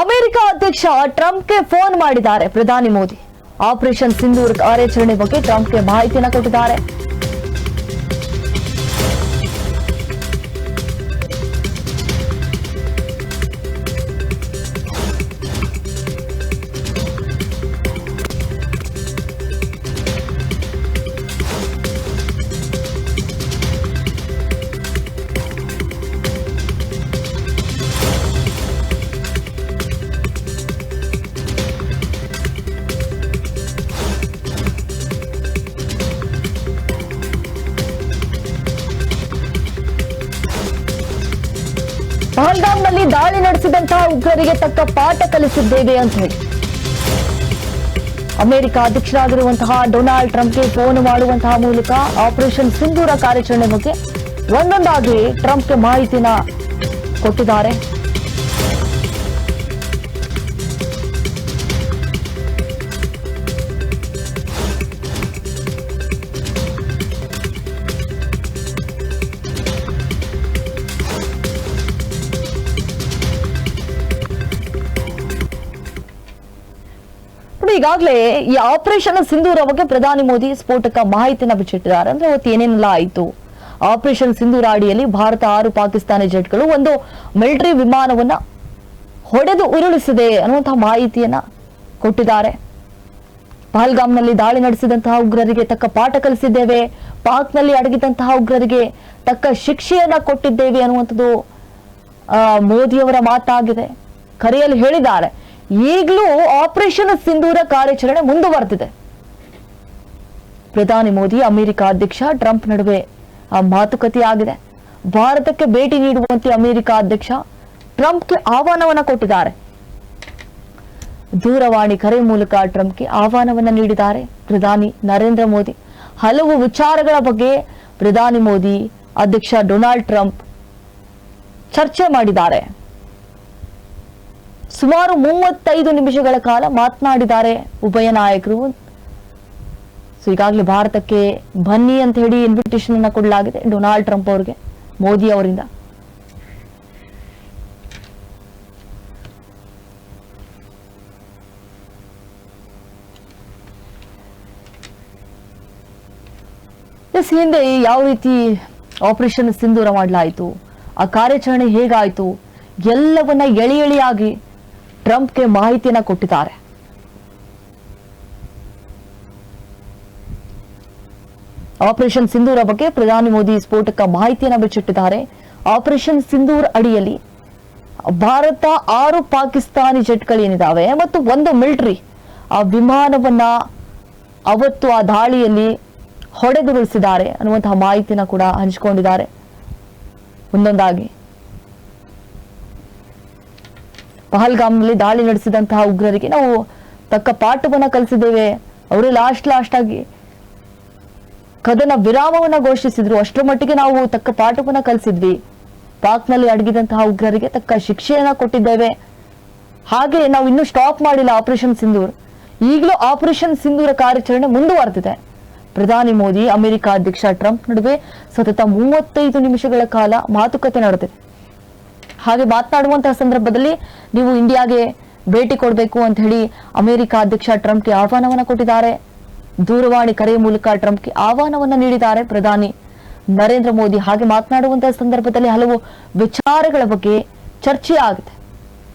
America ಅಧ್ಯಕ್ಷ ಟ್ರಂಪ್ಗೆ phone ಮಾಡಿದ್ದಾರೆ. ಪ್ರಧಾನಿ ಮೋದಿ. ಆಪರೇಷನ್ ಸಿಂಧೂರ್ ಕಾರ್ಯಾಚರಣೆ ಬಗ್ಗೆ ಟ್ರಂಪ್ಗೆ ಮಾಹಿತಿಯನ್ನು ಕೊಟ್ಟಿದ್ದಾರೆ. ಪಹಲ್ಗಾಮ್ನಲ್ಲಿ ದಾಳಿ ನಡೆಸಿದಂತಹ ಉಗ್ರರಿಗೆ ತಕ್ಕ ಪಾಠ ಕಲಿಸಿದ್ದೇವೆ ಅಂತ ಹೇಳಿ. ಅಮೆರಿಕ ಅಧ್ಯಕ್ಷರಾಗಿರುವಂತಹ ಡೊನಾಲ್ಡ್ ಟ್ರಂಪ್ಗೆ ಫೋನ್ ಮಾಡುವಂತಹ ಮೂಲಕ ಆಪರೇಷನ್ ಸಿಂಧೂರ ಕಾರ್ಯಾಚರಣೆ ಬಗ್ಗೆ ಒಂದೊಂದಾಗಿ ಟ್ರಂಪ್ಗೆ ಮಾಹಿತಿನ ಕೊಟ್ಟಿದ್ದಾರೆ. ಈಗಾಗಲೇ ಈ ಆಪರೇಷನ್ ಸಿಂಧೂರ ಬಗ್ಗೆ ಪ್ರಧಾನಿ ಮೋದಿ ಸ್ಫೋಟಕ ಮಾಹಿತಿನ ಬಿಚ್ಚಿಟ್ಟಿದ್ದಾರೆ ಅಂದ್ರೆ ಅವತ್ತು ಏನೇನೆಲ್ಲ ಆಯಿತು? ಆಪರೇಷನ್ ಸಿಂಧೂರ ಅಡಿಯಲ್ಲಿ ಭಾರತ ಆರು ಪಾಕಿಸ್ತಾನಿ ಜೆಟ್ಗಳು ಒಂದು ಮಿಲಿಟರಿ ವಿಮಾನವನ್ನ ಹೊಡೆದು ಉರುಳಿಸಿದೆ ಅನ್ನುವಂತಹ ಮಾಹಿತಿಯನ್ನ ಕೊಟ್ಟಿದ್ದಾರೆ. ಪಹಲ್ಗಾಮ್ನಲ್ಲಿ ದಾಳಿ ನಡೆಸಿದಂತಹ ಉಗ್ರರಿಗೆ ತಕ್ಕ ಪಾಠ ಕಲಿಸಿದ್ದೇವೆ. ಪಾಕ್ನಲ್ಲಿ ಅಡಗಿದಂತಹ ಉಗ್ರರಿಗೆ ತಕ್ಕ ಶಿಕ್ಷೆಯನ್ನ ಕೊಟ್ಟಿದ್ದೇವೆ ಅನ್ನುವಂಥದ್ದು ಮೋದಿಯವರ ಮಾತಾಗಿದೆ. ಕರೆಯಲ್ಲಿ ಹೇಳಿದ್ದಾರೆ. ಈಗಲೂ ಆಪರೇಷನ್ ಸಿಂಧೂರ ಕಾರ್ಯಾಚರಣೆ ಮುಂದುವರೆದಿದೆ. ಪ್ರಧಾನಿ ಮೋದಿ, ಅಮೆರಿಕ ಅಧ್ಯಕ್ಷ ಟ್ರಂಪ್ ನಡುವೆ ಆ ಮಾತುಕತೆ ಆಗಿದೆ. ಭಾರತಕ್ಕೆ ಭೇಟಿ ನೀಡುವಂತೆ ಅಮೆರಿಕ ಅಧ್ಯಕ್ಷ ಟ್ರಂಪ್ಗೆ ಆಹ್ವಾನವನ್ನ ಕೊಟ್ಟಿದ್ದಾರೆ. ದೂರವಾಣಿ ಕರೆ ಮೂಲಕ ಟ್ರಂಪ್ಗೆ ಆಹ್ವಾನವನ್ನ ನೀಡಿದ್ದಾರೆ ಪ್ರಧಾನಿ ನರೇಂದ್ರ ಮೋದಿ. ಹಲವು ವಿಚಾರಗಳ ಬಗ್ಗೆ ಪ್ರಧಾನಿ ಮೋದಿ ಅಧ್ಯಕ್ಷ ಡೊನಾಲ್ಡ್ ಟ್ರಂಪ್ ಚರ್ಚೆ ಮಾಡಿದ್ದಾರೆ. ಸುಮಾರು ಮೂವತ್ತೈದು ನಿಮಿಷಗಳ ಕಾಲ ಮಾತನಾಡಿದ್ದಾರೆ ಉಭಯ ನಾಯಕರು. ಸೊ, ಈಗಾಗಲೇ ಭಾರತಕ್ಕೆ ಬನ್ನಿ ಅಂತ ಹೇಳಿ ಇನ್ವಿಟೇಷನ್ ಅನ್ನ ಕೊಡಲಾಗಿದೆ ಡೊನಾಲ್ಡ್ ಟ್ರಂಪ್ ಅವರಿಗೆ, ಮೋದಿ ಅವರಿಂದ. ಎಸ್, ಹಿಂದೆ ಯಾವ ರೀತಿ ಆಪರೇಷನ್ ಸಿಂಧೂರ ಮಾಡಲಾಯಿತು, ಆ ಕಾರ್ಯಾಚರಣೆ ಹೇಗಾಯಿತು, ಎಲ್ಲವನ್ನ ಎಳಿ ಎಳಿಯಾಗಿ ಟ್ರಂಪ್ಗೆ ಮಾಹಿತಿಯನ್ನ ಕೊಟ್ಟಿದ್ದಾರೆ. ಆಪರೇಷನ್ ಸಿಂಧೂರ ಬಗ್ಗೆ ಪ್ರಧಾನಿ ಮೋದಿ ಸ್ಫೋಟಕ ಮಾಹಿತಿಯನ್ನ ಬಿಚ್ಚಿಟ್ಟಿದ್ದಾರೆ. ಆಪರೇಷನ್ ಸಿಂಧೂರ್ ಅಡಿಯಲ್ಲಿ ಭಾರತ ಆರು ಪಾಕಿಸ್ತಾನಿ ಜೆಟ್ಗಳೇನಿದ್ದಾವೆ ಮತ್ತು ಒಂದು ಮಿಲಿಟರಿ ಆ ವಿಮಾನವನ್ನ ಅವತ್ತು ಆ ದಾಳಿಯಲ್ಲಿ ಹೊಡೆದುರುಳಿಸಿದ್ದಾರೆ ಅನ್ನುವಂತಹ ಮಾಹಿತಿನ ಕೂಡ ಹಂಚಿಕೊಂಡಿದ್ದಾರೆ. ಒಂದೊಂದಾಗಿ. ಪಹಲ್ಗಾಮ್ನಲ್ಲಿ ದಾಳಿ ನಡೆಸಿದಂತಹ ಉಗ್ರರಿಗೆ ನಾವು ತಕ್ಕ ಪಾಠವನ್ನ ಕಲಿಸಿದ್ದೇವೆ. ಅವರು ಲಾಸ್ಟ್ ಲಾಸ್ಟ್ ಆಗಿ ಕದನ ವಿರಾಮವನ್ನ ಘೋಷಿಸಿದ್ರು. ಅಷ್ಟರ ಮಟ್ಟಿಗೆ ನಾವು ತಕ್ಕ ಪಾಠವನ್ನ ಕಲಿಸಿದ್ವಿ. ಪಾಕ್ನಲ್ಲಿ ಅಡಗಿದಂತಹ ಉಗ್ರರಿಗೆ ತಕ್ಕ ಶಿಕ್ಷೆಯನ್ನ ಕೊಟ್ಟಿದ್ದೇವೆ. ಹಾಗೆ ನಾವು ಇನ್ನೂ ಸ್ಟಾಪ್ ಮಾಡಿಲ್ಲ ಆಪರೇಷನ್ ಸಿಂಧೂರ್ ಈಗಲೂ ಆಪರೇಷನ್ ಸಿಂಧೂರ ಕಾರ್ಯಾಚರಣೆ ಮುಂದುವರೆದಿದೆ. ಪ್ರಧಾನಿ ಮೋದಿ, ಅಮೆರಿಕ ಅಧ್ಯಕ್ಷ ಟ್ರಂಪ್ ನಡುವೆ ಸತತ ಮೂವತ್ತೈದು ನಿಮಿಷಗಳ ಕಾಲ ಮಾತುಕತೆ ನಡೆದಿದೆ. ಹಾಗೆ ಮಾತನಾಡುವಂತಹ ಸಂದರ್ಭದಲ್ಲಿ ನೀವು ಇಂಡಿಯಾಗೆ ಭೇಟಿ ಕೊಡಬೇಕು ಅಂತ ಹೇಳಿ ಅಮೆರಿಕ ಅಧ್ಯಕ್ಷ ಟ್ರಂಪ್ಗೆ ಆಹ್ವಾನವನ್ನ ಕೊಟ್ಟಿದ್ದಾರೆ. ದೂರವಾಣಿ ಕರೆಯ ಮೂಲಕ ಟ್ರಂಪ್ಗೆ ಆಹ್ವಾನವನ್ನ ನೀಡಿದ್ದಾರೆ ಪ್ರಧಾನಿ ನರೇಂದ್ರ ಮೋದಿ. ಹಾಗೆ ಮಾತನಾಡುವಂತಹ ಸಂದರ್ಭದಲ್ಲಿ ಹಲವು ವಿಚಾರಗಳ ಬಗ್ಗೆ ಚರ್ಚೆ ಆಗಿದೆ